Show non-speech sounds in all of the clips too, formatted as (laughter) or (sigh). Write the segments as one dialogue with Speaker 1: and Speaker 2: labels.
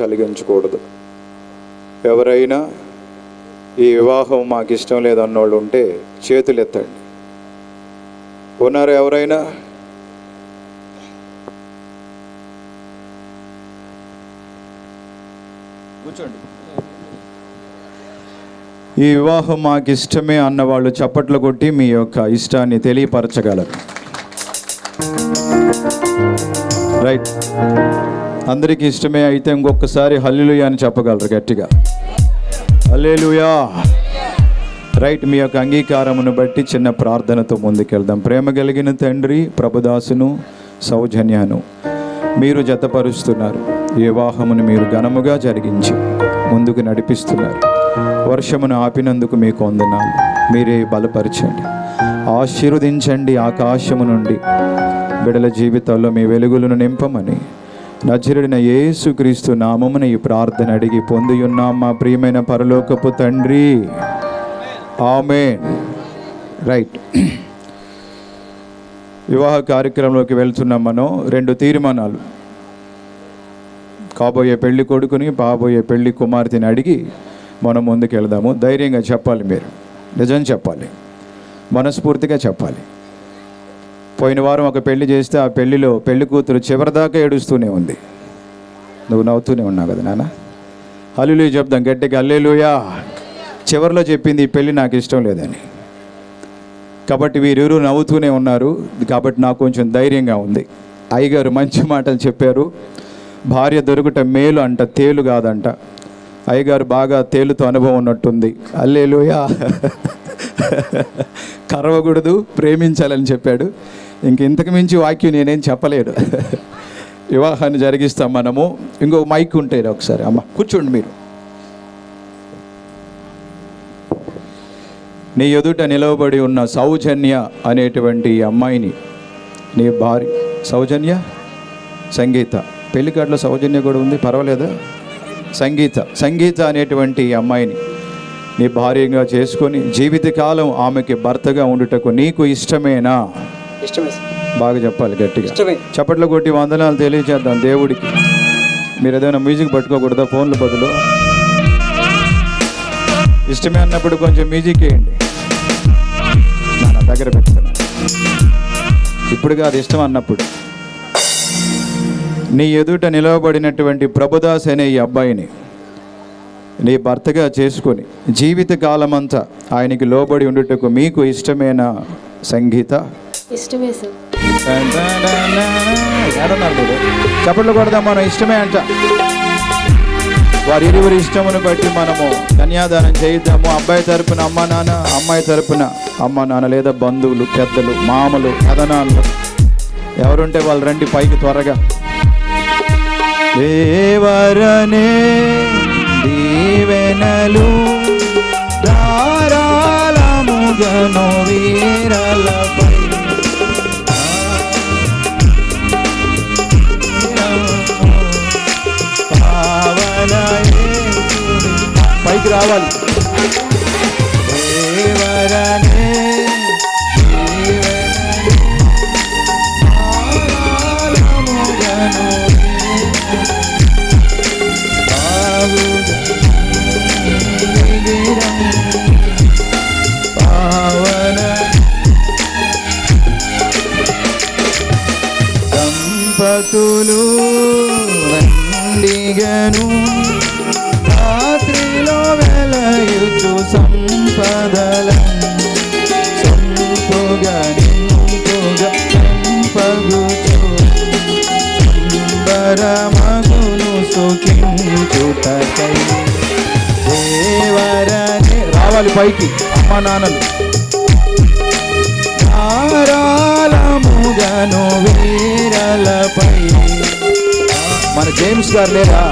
Speaker 1: కలిగించకూడదు. ఎవరైనా ఈ వివాహం మాకు ఇష్టం లేదన్నోళ్ళు ఉంటే చేతులు ఎత్తండి ఉన్నారు ఎవరైనా? కూర్చోండి. ఈ వివాహం మాకు ఇష్టమే అన్న వాళ్ళు చప్పట్లు కొట్టి మీ యొక్క ఇష్టాన్ని తెలియపరచగలరు. రైట్. అందరికీ ఇష్టమే అయితే ఇంకొకసారి హల్లుయా అని చెప్పగలరు గట్టిగా. హల్లేలుయా. రైట్ మీ యొక్క అంగీకారమును బట్టి చిన్న ప్రార్థనతో ముందుకెళ్దాం. ప్రేమ కలిగిన తండ్రి ప్రభుదాసును సౌజన్యాను మీరు జతపరుస్తున్నారు. ఈ వివాహమును మీరు ఘనముగా జరిగించి ముందుకు నడిపిస్తున్నారు. వర్షమును ఆపినందుకు మీకు వందనాలు. మీరే బలపరచండి. ఆశీర్వదించండి ఆకాశము నుండి. బిడల జీవితాల్లో మీ వెలుగులను నింపమని నజరుడిన యేసుక్రీస్తు నామమున ఈ ప్రార్థన అడిగి పొందియున్నాం మా ప్రియమైన పరలోకపు తండ్రి. ఆమె రైట్. వివాహ కార్యక్రమంలోకి వెళ్తున్నాం మనం. రెండు తీర్మానాలు. కాబోయే పెళ్ళి కొడుకుని బాబోయే పెళ్ళి కుమార్తెని అడిగి మనం ముందుకు వెళ్దాము ధైర్యంగా చెప్పాలి మీరు. నిజం చెప్పాలి. మనస్ఫూర్తిగా చెప్పాలి. పోయిన వారం ఒక పెళ్ళి చేస్తే ఆ పెళ్ళిలో పెళ్ళి కూతురు చివరిదాకా ఏడుస్తూనే ఉంది. నువ్వు నవ్వుతూనే ఉన్నావు కదా నాన్న? హల్లులు చెప్దాం గట్టిగా అల్లేలుయా చివరిలో చెప్పింది ఈ పెళ్ళి నాకు ఇష్టం లేదని. కాబట్టి వీరిరు నవ్వుతూనే ఉన్నారు. కాబట్టి నాకు కొంచెం ధైర్యంగా ఉంది. అయ్యగారు మంచి మాటలు చెప్పారు. భార్య దొరుకుట మేలు అంట తేలు కాదంట. అయ్యగారు బాగా తేలుతో అనుభవం ఉన్నట్టుంది. అల్లేలుయా కరవకూడదు ప్రేమించాలని చెప్పాడు. ఇంక ఇంతకు మించి వాక్యం నేనేం చెప్పలేడు వివాహాన్ని జరిగిస్తాం మనము. ఇంకో మైక్ ఉంటే ఒకసారి. అమ్మ కూర్చోండి మీరు. నీ ఎదుట నిలవబడి ఉన్న సౌజన్య అనేటువంటి అమ్మాయిని నీ భార్య సౌజన్య? సంగీత. పెళ్ళి సౌజన్య కూడా ఉంది పర్వాలేదా? సంగీత. సంగీత అనేటువంటి అమ్మాయిని నీ భార్యగా చేసుకొని జీవితకాలం ఆమెకి భర్తగా ఉండుటకు నీకు ఇష్టమేనా?
Speaker 2: ఇష్టమే.
Speaker 1: బాగా చెప్పాలి గట్టిగా. చప్పట్లు కొట్టి వందనాలు తెలియజేద్దాం దేవుడికి. మీరు ఏదైనా మ్యూజిక్ పట్టుకోకూడదా? ఫోన్ల బదులు. ఇష్టమే అన్నప్పుడు కొంచెం మ్యూజిక్ వేయండి. నా దగ్గర పెట్టుకున్నా ఇప్పుడు కాదు ఇష్టం అన్నప్పుడు. నీ ఎదుట నిలవబడినటువంటి ప్రభుదాస్ అనే ఈ అబ్బాయిని నీ భర్తగా చేసుకొని జీవిత కాలమంతా ఆయనకి లోబడి ఉండుటకు మీకు ఇష్టమైన సంగీత?
Speaker 3: ఇష్టమే సార్
Speaker 1: ఏడన్నారు మీరు చప్పట్లు కొడదాం మనం ఇష్టమే అంట. వారి ఇరువురి ఇష్టమును బట్టి మనము కన్యాదానం చేయిద్దాము. అబ్బాయి తరపున అమ్మ నాన్న అమ్మాయి తరపున అమ్మ నాన్న లేదా బంధువులు పెద్దలు మామలు కథనాలు. ఎవరుంటే వాళ్ళు రండి పైకి త్వరగా. దేవరనే దీవెనలు ధారాళముగను వీరలపై రావాలి పైకి అమ్మ నాన్నలు ధారాళముగను వీరలపై. మన జేమ్స్ గారు లేరా?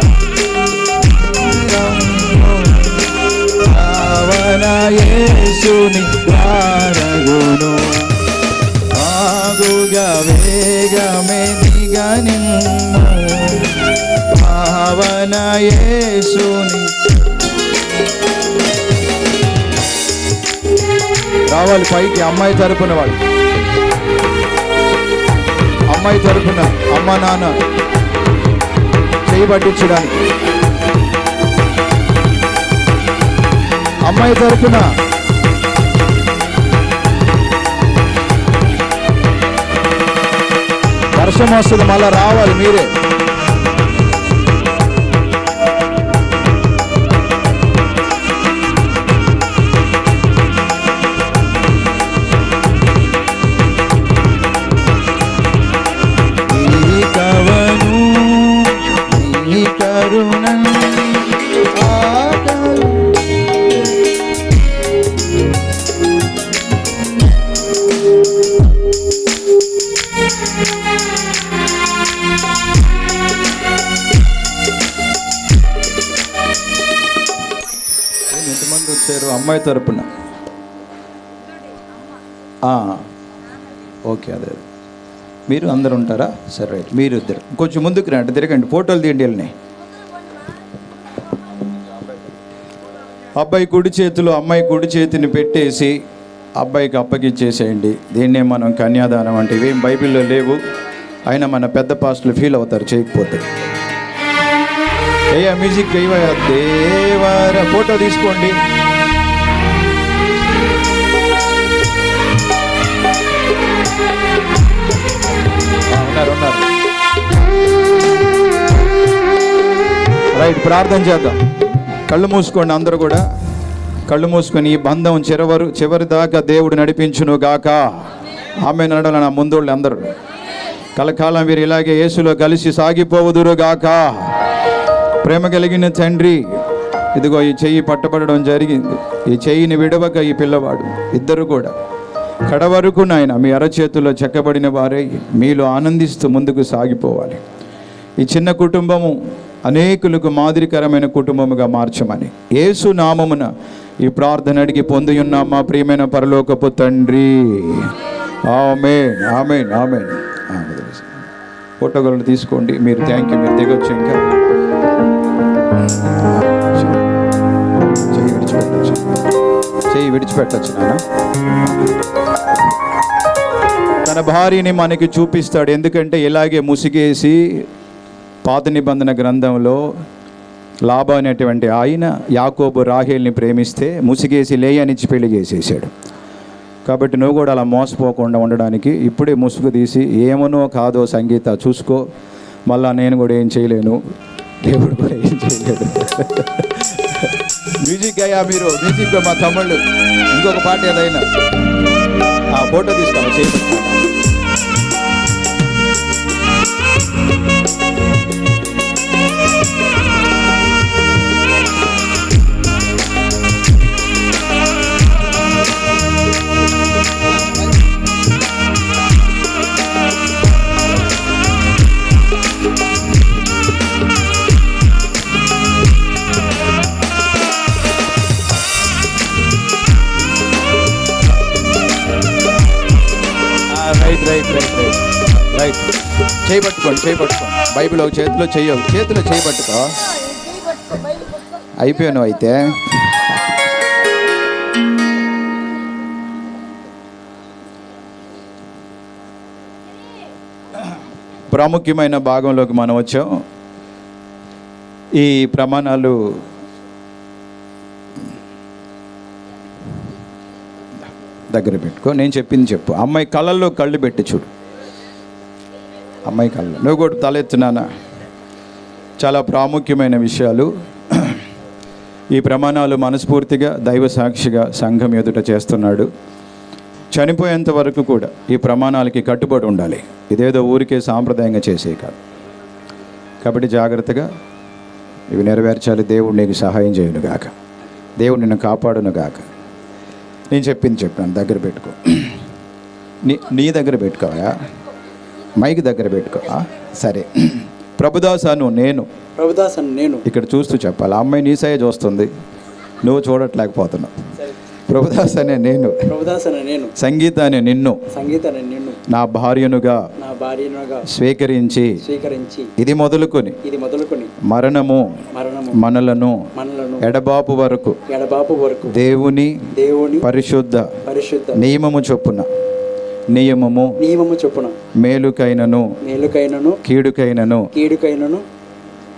Speaker 1: భావన యేసుని ద్వారగును. ఆగుగా వేగమే దిగని భావన యేసుని రావాలి పైకి అమ్మాయి తరపున వాళ్ళు. అమ్మాయి తరపున అమ్మ నాన్న చేయి పట్టించడానికి. అమ్మాయి తరపున వర్షం వస్తుంది మళ్ళా రావాలి మీరే. అమ్మాయి తరపున. ఆ, ఓకే అదే మీరు అందరు ఉంటారా? సరే రైట్. మీరు ఇద్దరు. కొంచెం ముందుకు రండి తిరగండి. ఫోటోలు తీయండి వెళ్ళినాయి అబ్బాయి కుడి చేతిలో అమ్మాయి కుడి చేతిని పెట్టేసి అబ్బాయికి అప్పగిచ్చేసేయండి దీన్నే మనం కన్యాదానం అంటే. ఇవేం బైబిల్లో లేవు. అయినా మన పెద్ద పాస్టులు ఫీల్ అవుతారు చేయకపోతే. అయ్యా మ్యూజిక్ దేవర ఫోటో తీసుకోండి. ఉన్నారు ఉన్నారు. రైట్ ప్రార్థన చేద్దాం. కళ్ళు మూసుకోండి అందరూ కూడా. కళ్ళు మూసుకొని ఈ బంధం చివరు చివరి దాకా దేవుడు నడిపించును గాక. ఆమె నడల నా ముందోళ్ళు అందరూ. కలకాలం వీరు ఇలాగే యేసులో కలిసి సాగిపోవుదురు గాక. ప్రేమ కలిగిన తండ్రి ఇదిగో ఈ చెయ్యి పట్టబడడం జరిగింది. ఈ చెయ్యిని విడవక ఈ పిల్లవాడు ఇద్దరు కూడా. కడవరకు నాయన మీ అరచేతుల్లో చెక్కబడిన వారే మీలో ఆనందిస్తూ ముందుకు సాగిపోవాలి. ఈ చిన్న కుటుంబము అనేకులకు మాదిరికరమైన కుటుంబముగా మార్చమని. ఏసు నామమున ఈ ప్రార్థన అడిగి పొంది ఉన్నాం మా ప్రియమైన పరలోకపు తండ్రి. ఆమె ఆమెన్ ఆమె ఫోటోలు తీసుకోండి. మీరు థ్యాంక్ యూ మీరు దిగొచ్చు ఇంకా. చేయి విడిచిపెట్టచ్చు నాన్న తన భార్యని మనకి చూపిస్తాడు. ఎందుకంటే ఇలాగే ముసిగేసి పాత నిబంధన గ్రంథంలో లాభ అనేటువంటి ఆయన యాకోబు రాహేల్ని ప్రేమిస్తే ముసిగేసి లేయనిచ్చి పెళ్ళి చేసేసాడు. కాబట్టి నువ్వు కూడా అలా మోసపోకుండా ఉండడానికి ఇప్పుడే ముసుగు తీసి ఏమనో కాదో సంగీత చూసుకో. మళ్ళా నేను కూడా ఏం చేయలేను. దేవుడు కూడా ఏం చేయలేడు. మ్యూజిక్ అయ్యా మీరు మ్యూజిక్ మా తమ్ముళ్ళు. ఇంకొక పాట ఏదైనా. ఆ ఫోటో తీసుకోవాలి చేయండి పట్టుకోండి చేయి పట్టుకోండి. బైబిల్ ఒక చేతిలో చెయ్యి చేతిలో చేయి పట్టుకో. అయిపోయాను అయితే. ప్రాముఖ్యమైన భాగంలోకి మనం వచ్చాం. ఈ ప్రమాణాలు దగ్గర పెట్టుకో. నేను చెప్పింది చెప్పు. అమ్మాయి కళ్ళల్లో కళ్ళు పెట్టి చూడు. అమ్మాయి కళ్ళు. నువ్వు కూడా తలెత్తున్నానా చాలా ప్రాముఖ్యమైన విషయాలు. ఈ ప్రమాణాలు మనస్ఫూర్తిగా దైవ సాక్షిగా సంఘం ఎదుట చేస్తున్నాడు. చనిపోయేంత వరకు కూడా ఈ ప్రమాణాలకి కట్టుబడి ఉండాలి. ఇదేదో ఊరికే సాంప్రదాయంగా చేసే కాదు. కాబట్టి జాగ్రత్తగా ఇవి నెరవేర్చాలి. దేవుడు నీకు సహాయం చేయనుగాక. దేవుడు నిన్ను కాపాడును గాక నేను చెప్పింది చెప్పాను. దగ్గర పెట్టుకో. నీ నీ దగ్గర పెట్టుకోవా? మైక్ దగ్గర పెట్టుకో? సరే. ప్రభుదాసాను నేను.
Speaker 2: ప్రభుదాస్ అని నేను.
Speaker 1: ఇక్కడ చూస్తూ చెప్పాలి. ఆ అమ్మాయి నీ సైజ్ చూస్తుంది నువ్వు చూడట్లేకపోతున్నావు. ప్రభుదాస్ అనే నేను.
Speaker 2: ప్రభుదాస్ అని నేను.
Speaker 1: సంగీత అనే నిన్ను.
Speaker 2: సంగీత అని నిన్ను.
Speaker 1: నా భార్యనుగా
Speaker 2: నా భార్యనుగా
Speaker 1: స్వీకరించి.
Speaker 2: స్వీకరించి.
Speaker 1: ఇది మొదలుకొని.
Speaker 2: ఇది మొదలుకొని.
Speaker 1: మరణము.
Speaker 2: మరణము.
Speaker 1: మనలను.
Speaker 2: మనలను.
Speaker 1: ఎడబాపు వరకు.
Speaker 2: ఎడబాపు వరకు.
Speaker 1: దేవుని
Speaker 2: దేవుని
Speaker 1: పరిశుద్ధ
Speaker 2: పరిశుద్ధ
Speaker 1: నియమము చొప్పున. నియమము
Speaker 2: నియమము చొప్పున
Speaker 1: మేలుకైనను
Speaker 2: మేలుకైనను
Speaker 1: కీడుకైనను
Speaker 2: కీడుకైనను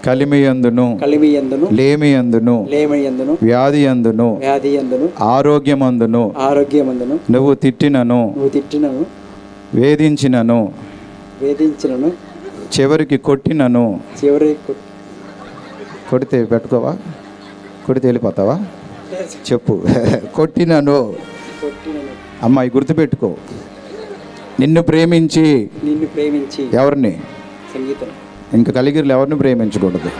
Speaker 1: కలిమి అందును
Speaker 2: కలిమి ఎందును
Speaker 1: లేమి అందును
Speaker 2: లేమి ఎందును
Speaker 1: వ్యాధి అందును ఆరోగ్యమందును
Speaker 2: ఆరోగ్యమందును
Speaker 1: నువ్వు తిట్టినను
Speaker 2: నువ్వు తిట్టినను
Speaker 1: వేధించినను
Speaker 2: వేధించినను
Speaker 1: చివరికి కొట్టినను.
Speaker 2: చివరి కు-
Speaker 1: కొడితే పెట్టుకోవా? కొడితే వెళ్ళిపోతావా? చెప్పు. (laughs) కొట్టినను.
Speaker 2: కొట్టినను.
Speaker 1: అమ్మాయి గుర్తుపెట్టుకో. నిన్ను ప్రేమించి
Speaker 2: నిన్ను ప్రేమించి
Speaker 1: ఎవరిని?
Speaker 2: సంగీతం
Speaker 1: ఇంక కలిగిరిలో ఎవరిని ప్రేమించకూడదు?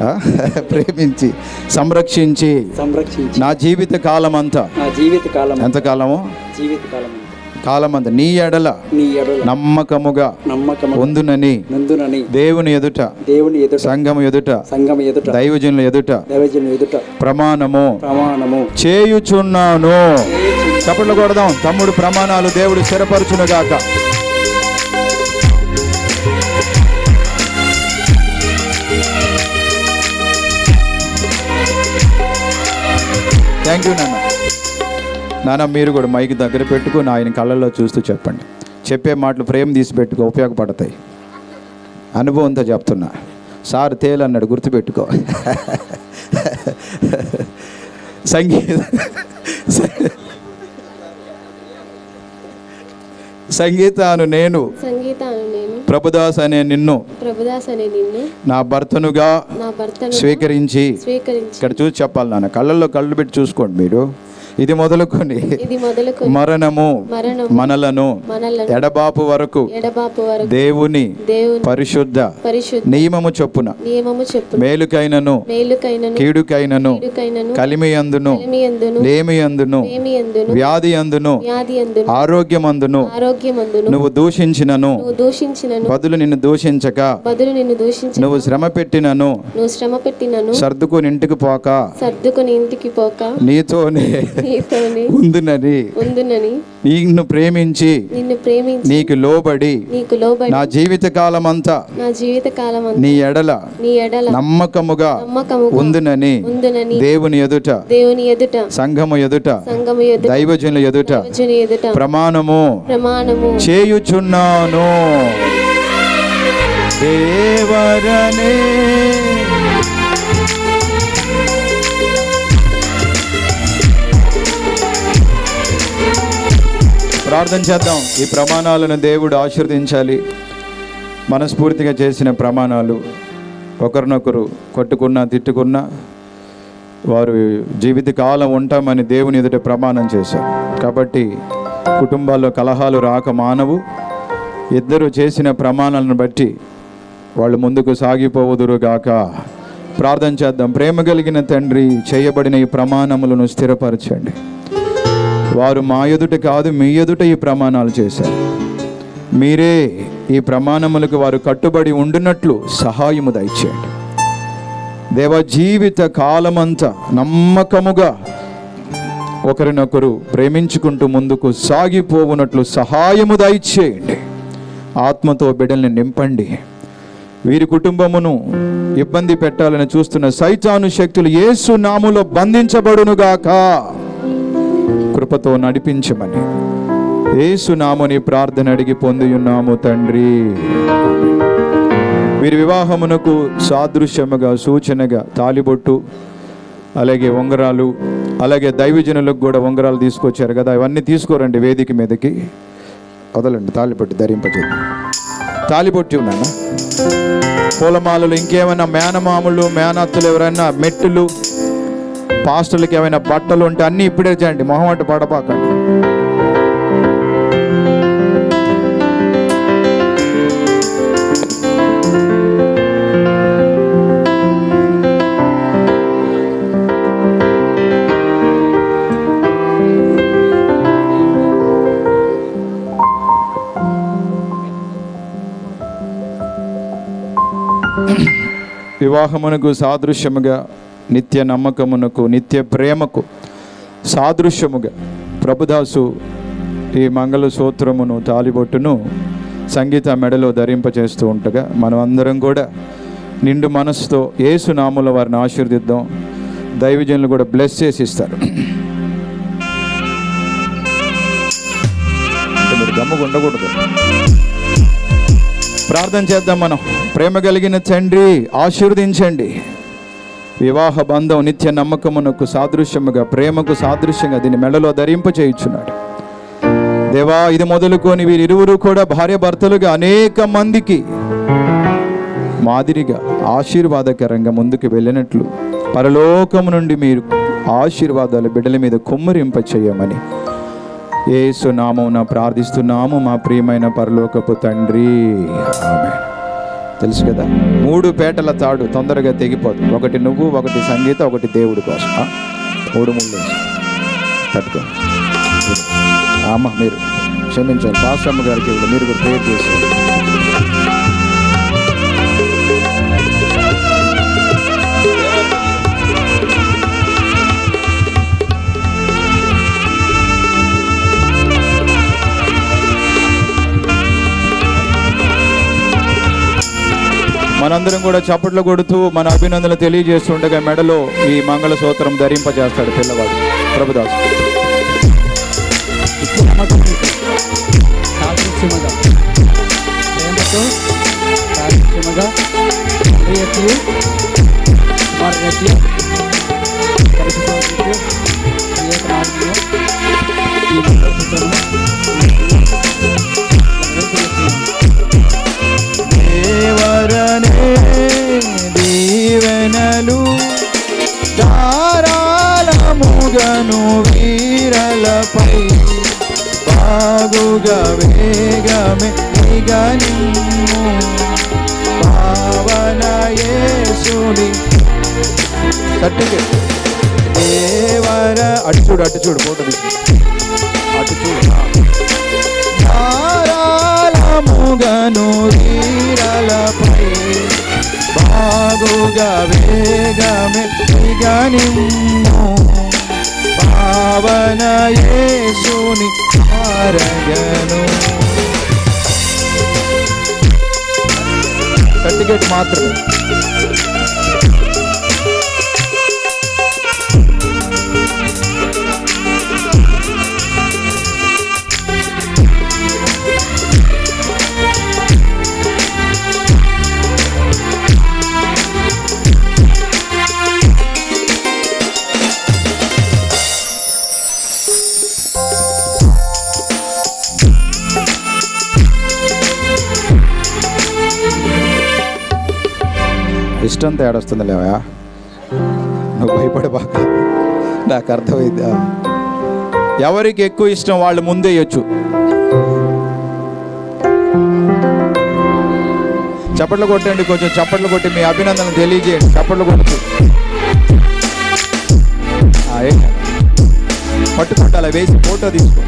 Speaker 1: (laughs) ప్రేమించి సంరక్షించి
Speaker 2: సంరక్షించి.
Speaker 1: నా జీవిత కాలం అంతా
Speaker 2: నా జీవిత కాలం
Speaker 1: ఎంతకాలము
Speaker 2: జీవిత కాలం
Speaker 1: కాలం అంతా నీ ఎడల
Speaker 2: నీ ఎడల
Speaker 1: నమ్మకముగా
Speaker 2: నమ్మకము
Speaker 1: ఉందునని
Speaker 2: నందునని
Speaker 1: దేవుని ఎదుట
Speaker 2: దేవుని ఎదుట
Speaker 1: సంఘం ఎదుట
Speaker 2: సంఘం ఎదుట
Speaker 1: దైవజనుల ఎదుట
Speaker 2: దైవజను ఎదుట
Speaker 1: ప్రమాణము
Speaker 2: ప్రమాణము
Speaker 1: చేయుచున్నాను. చప్పట్లు కొడదాం. తమ్ముడు ప్రమాణాలు దేవుడు స్థిరపరచునుగాక. థ్యాంక్ యూ నాన్న. నాన్న మీరు కూడా మైక్ దగ్గర పెట్టుకుని ఆయన కళ్ళల్లో చూస్తూ చెప్పండి. చెప్పే మాటలు ఫ్రేమ్ తీసి పెట్టుకో ఉపయోగపడతాయి. అనుభవంతో చెప్తున్నా. సార్ తేలు అన్నాడు గుర్తుపెట్టుకో. (laughs) సంగీత సంగీతాను నేను
Speaker 3: సంగీతాను నేను
Speaker 1: ప్రభుదాస్ అనే నిన్ను
Speaker 3: ప్రభుదాస్ అనే నిన్ను
Speaker 1: నా భర్తనుగా
Speaker 3: నా భర్తను
Speaker 1: స్వీకరించి
Speaker 3: స్వీకరించి
Speaker 1: ఇక్కడ చూసి చెప్పాలి నాన్న. కళ్ళల్లో కళ్ళు పెట్టి చూసుకోండి మీరు. ఇది మొదలుకొని మరణము
Speaker 3: మరణం
Speaker 1: మనలను ఎడబాపు వరకు దేవుని పరిశుద్ధ
Speaker 3: పరిశుద్ధ
Speaker 1: నియమము చొప్పున మేలుకైనను కీడుకైనను
Speaker 3: కీడుకైనను
Speaker 1: కలిమి అందును
Speaker 3: కలిమి అందును
Speaker 1: లేమి అందును
Speaker 3: ఏమి అందును
Speaker 1: వ్యాధి అందును ఆరోగ్యమందును నువ్వు దూషించినను బదులు నిన్ను దూషించక నువ్వు శ్రమ పెట్టినను సర్దుకుని ఇంటికి పోక
Speaker 3: సర్దుకుని ఇంటికి పోక
Speaker 1: నీతోనే ఉందునని
Speaker 3: ఉందునని
Speaker 1: నిన్ను ప్రేమించి
Speaker 3: నిన్ను ప్రేమించి
Speaker 1: నీకు లోబడి
Speaker 3: నీకు లోబడి
Speaker 1: నా జీవిత కాలమంతా
Speaker 3: నా జీవిత కాలం
Speaker 1: నీ ఎడల
Speaker 3: నీ ఎడల
Speaker 1: నమ్మకముగా
Speaker 3: నమ్మకము
Speaker 1: ఉందునని
Speaker 3: ఉందునని
Speaker 1: దేవుని ఎదుట
Speaker 3: దేవుని ఎదుట
Speaker 1: సంఘము ఎదుట
Speaker 3: సంగము ఎదుట
Speaker 1: దైవజనుల ఎదుట
Speaker 3: రాజుని ఎదుట
Speaker 1: ప్రమాణము
Speaker 3: ప్రమాణము
Speaker 1: చేయుచున్నాను. దేవరనే ప్రార్థన చేద్దాం. ఈ ప్రమాణాలను దేవుడు ఆశీర్వదించాలి. మనస్ఫూర్తిగా చేసిన ప్రమాణాలు ఒకరినొకరు కొట్టుకున్నా తిట్టుకున్నా వారు జీవితకాలం ఉంటామని దేవుని ఎదుట ప్రమాణం చేశారు. కాబట్టి కుటుంబాల్లో కలహాలు రాక మానవు. ఇద్దరు చేసిన ప్రమాణాలను బట్టి వాళ్ళు ముందుకు సాగిపోవుదురుగాక ప్రార్థన చేద్దాం. ప్రేమ కలిగిన తండ్రి చేయబడిన ఈ ప్రమాణములను స్థిరపరచండి. వారు మా ఎదుట కాదు మీ ఎదుట ఈ ప్రమాణాలు చేశారు. మీరే ఈ ప్రమాణములకు వారు కట్టుబడి ఉండినట్లు సహాయము దయచేయండి. దేవ జీవిత కాలమంతా నమ్మకముగా ఒకరినొకరు ప్రేమించుకుంటూ ముందుకు సాగిపోవునట్లు సహాయము దయచేయండి. ఆత్మతో బిడ్డల్ని నింపండి. వీరి కుటుంబమును ఇబ్బంది పెట్టాలని చూస్తున్న సైతాను శక్తులు ఏసు నాములో బంధించబడునుగాక. కృపతో నడిపించమని. ఏసునామని ప్రార్థన అడిగి పొందియున్నాము తండ్రి. వీరి వివాహమునకు సాదృశ్యముగా సూచనగా తాలిబొట్టు అలాగే ఉంగరాలు అలాగే దైవజనులకు కూడా ఉంగరాలు తీసుకొచ్చారు కదా ఇవన్నీ తీసుకోరండి వేదిక మీదకి. వదలండి తాలిపొట్టు ధరింపజేయండి. తాలిపొట్టి ఉన్నానా పూలమాలలు ఇంకేమైనా మేనమామలు మేనత్తులు ఎవరైనా మెట్టులు పాస్టర్లకి ఏమైనా బట్టలు ఉంటే అన్నీ ఇప్పుడే చేయండి. మొహమాట పడపాకండి. వివాహమునకు సాదృశ్యముగా నిత్య నమ్మకమునకు నిత్య ప్రేమకు సాదృశ్యముగా ప్రభుదాసు ఈ మంగళ సూత్రమును తాలిబొట్టును సంగీత మెడలో ధరింపచేస్తూ ఉంటగా మనం అందరం కూడా నిండు మనసుతో ఏసు నాముల వారిని ఆశీర్దిద్దాం. దైవజనులు కూడా బ్లెస్ చేసి ఇస్తారు. మీరు గమ్ముగా ఉండకూడదు. ప్రార్థన చేద్దాం మనం. ప్రేమ కలిగిన తండ్రి ఆశీర్వదించండి. వివాహ బంధం నిత్య నమ్మకమునకు సాదృశ్యముగా ప్రేమకు సాదృశ్యంగా దీన్ని మెడలో ధరింప చేయుచున్నాడు. దేవా ఇది మొదలుకొని వీరిరువురు కూడా భార్య భర్తలుగా అనేక మందికి మాదిరిగా ఆశీర్వాదకరంగా ముందుకు వెళ్ళినట్లు పరలోకము నుండి మీరు ఆశీర్వాదాలు బిడ్డల మీద కుమ్మరింప చేయమని ఏసు నామమున ప్రార్థిస్తున్నాము మా ప్రియమైన పరలోకపు తండ్రి. ఆమె తెలుసు కదా? మూడు పేటల తాడు తొందరగా తెగిపోదు. ఒకటి నువ్వు ఒకటి సంగీత ఒకటి దేవుడి కోసం. మూడు ముళ్ళు తట్టుకో. అమ్మ మీరు క్షమించాలి పాస్టమ్మ గారికి మీరు కూడా ప్రేర్ చేసి మనందరం కూడా చప్పట్లు కొడుతూ మన అభినందనలు తెలియజేస్తుండగా మెడలో ఈ మంగళ సూత్రం ధరింపజేస్తాడు పిల్లవాడు. ప్రభుదాస్.
Speaker 2: దేవా సాదృశ్యముగా
Speaker 1: దీవెనలు ధారాళముగను వీరలపై బాగుగా వేగమే నిగనిమ్ము పావన యేసుని. సర్టిఫికేట్ దేవర అటు చూడు అటు చూడు ఫోటో అటు చూడు. ధారాళముగను వీరలపై బాగుగా వేగమే నిగనిమ్ము పావన యేసుని ఆరగను సర్టిఫికేట్ మాత్రమే. ఇష్టం తేడొస్తుంది లేవా నువ్వు భయపడబాక నాకు అర్థమైందా. ఎవరికి ఎక్కువ ఇష్టం వాళ్ళు ముందే ఇవ్వచ్చు చప్పట్లు కొట్టండి కొంచెం చప్పట్లు కొట్టి మీ అభినందనలు తెలియజేయండి. చప్పట్లు కొట్టు. ఏం పట్టుకుంటా అలా వేసి ఫోటో తీసుకో.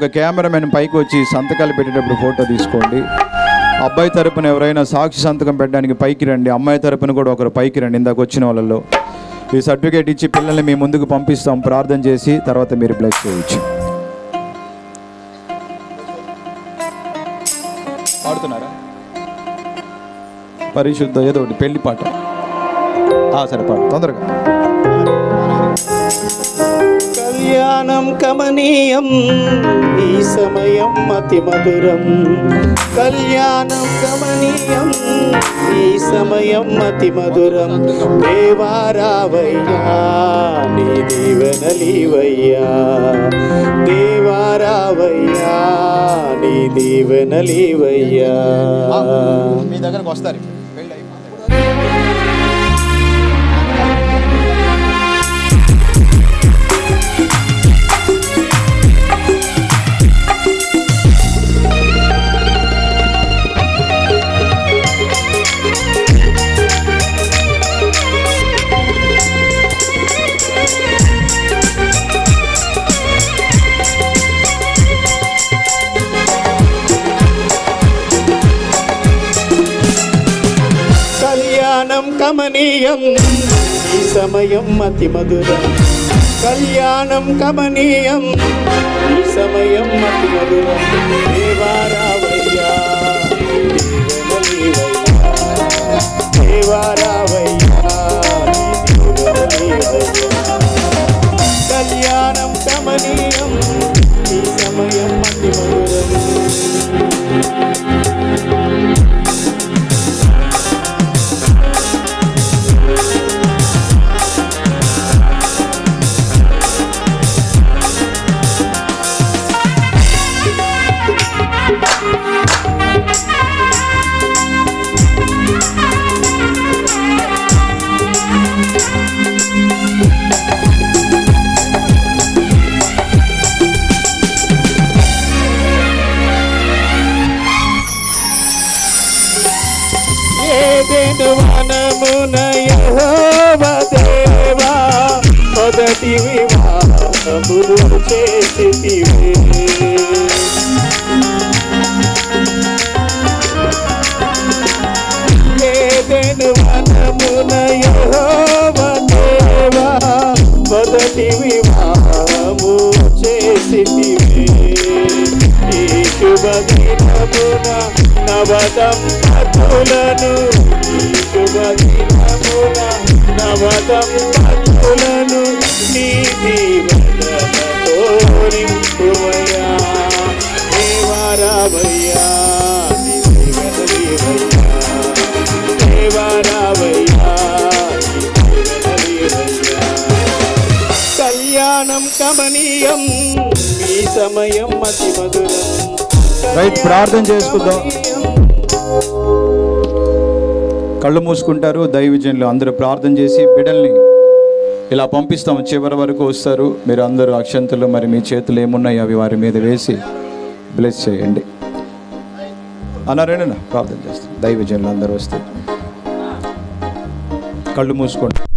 Speaker 1: ఒక కెమెరామెన్ పైకి వచ్చి సంతకాలు పెట్టేటప్పుడు ఫోటో తీసుకోండి. అబ్బాయి తరపున ఎవరైనా సాక్షి సంతకం పెట్టడానికి పైకి రండి. అమ్మాయి తరపున కూడా ఒకరు పైకి రండి. ఇందాక వచ్చిన వాళ్ళలో ఈ సర్టిఫికేట్ ఇచ్చి పిల్లల్ని మీ ముందుకు పంపిస్తాం. ప్రార్థన చేసి తర్వాత మీరు బ్లెస్ చేయొచ్చు. పాడుతున్నారా? పరిశుద్ధ ఏదో ఒకటి పెళ్ళి పాట. సరే పాడు. తొందరగా.
Speaker 4: కళ్యాణం కమనీయం ఈ సమయం అతి మధురం. కళ్యాణం కమనీయం ఈ సమయం అతి మధురం. దేవారావయ్యా నీ దీవెనలీవయ్యా దేవారావయ్యా నీ దీవెనలీవయ్యా
Speaker 1: మీ దగ్గరకు వస్తారు.
Speaker 4: సమయం. ఈ సమయం అతి మధురం. కళ్యాణం కమనీయం. ఈ సమయం అతి మధురం. దేవారా ఏదెను వనమున యహోవా దేవా మొదటి వివాహములు చేసితివే. ఏదెను వనమున యహోవా దేవా మొదటి వివాహ శుభ నవదంపతులను ఈ నవదంపతులను నీ దీవెనలతో నింపువయ్యా దేవారావయ్యా నీ దీవెనలీవయ్యా దేవారావయ్యా నీ దీవెనలీవయ్యా కళ్యాణం కమనీయం ఈ సమయం అతి మధురం.
Speaker 1: రైట్, ప్రార్థన చేసుకుందాం. కళ్ళు మూసుకుంటారు దైవజనులు అందరూ ప్రార్థన చేసి బిడ్డల్ని ఇలా పంపిస్తాం. చివరి వరకు వస్తారు. మీరు అందరూ అక్షంతలు మరి మీ చేతులు ఏమున్నాయి అవి వారి మీద వేసి బ్లెస్ చేయండి. అన్నారేనా ప్రార్థన చేస్తాం. దైవజనులు అందరూ వస్తే. కళ్ళు మూసుకోండి